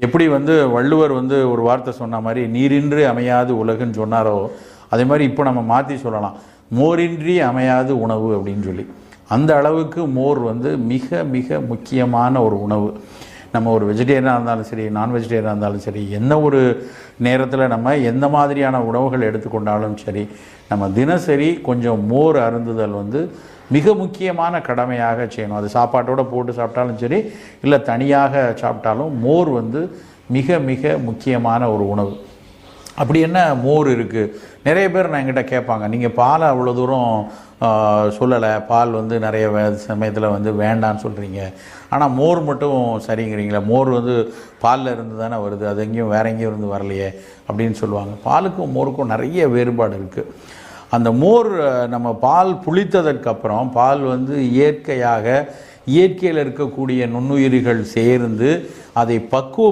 எப்படி வந்து வள்ளுவர் வந்து ஒரு வார்த்தை சொன்ன மாதிரி நீரின்றி அமையாது உலகுன்னு சொன்னாரோ? அதே மாதிரி இப்போ நம்ம மாற்றி சொல்லலாம். மோரின்றி அமையாது உணவு அப்படின்னு சொல்லி. அந்த அளவுக்கு மோர் வந்து மிக மிக முக்கியமான ஒரு உணவு. நம்ம ஒரு வெஜிடேரியனாக இருந்தாலும் சரி நான் வெஜிடேரியனாக இருந்தாலும் சரி என்ன ஒரு நேரத்தில் நம்ம எந்த மாதிரியான உணவுகள் எடுத்துக்கொண்டாலும் சரி நம்ம தினசரி கொஞ்சம் மோர் அருந்துதல் வந்து மிக முக்கியமான கடமையாக செய்யணும். அது சாப்பாட்டோட போட்டு சாப்பிட்டாலும் சரி இல்லை தனியாக சாப்பிட்டாலும் மோர் வந்து மிக மிக முக்கியமான ஒரு உணவு. அப்படி என்ன மோர் இருக்குது நிறைய பேர் நான் என்கிட்ட கேட்பாங்க. நீங்கள் பாலை அவ்வளோ தூரம் சொல்லலை. பால் வந்து நிறைய வே- சமயத்தில் வந்து வேண்டான்னு சொல்கிறீங்க ஆனால் மோர் மட்டும் சரிங்கிறீங்களே? மோர் வந்து பாலில் இருந்து தானே வருது. அது எங்கேயும் வேற எங்கேயும் இருந்து வரலையே அப்படின்னு சொல்லுவாங்க. பாலுக்கும் மோருக்கும் நிறைய வேறுபாடு இருக்குது அந்த மோர் நம்ம பால் புளித்ததற்கப்புறம் பால் வந்து இயற்கையாக இயற்கையில் இருக்கக்கூடிய நுண்ணுயிரிகள் சேர்ந்து அதை பக்குவ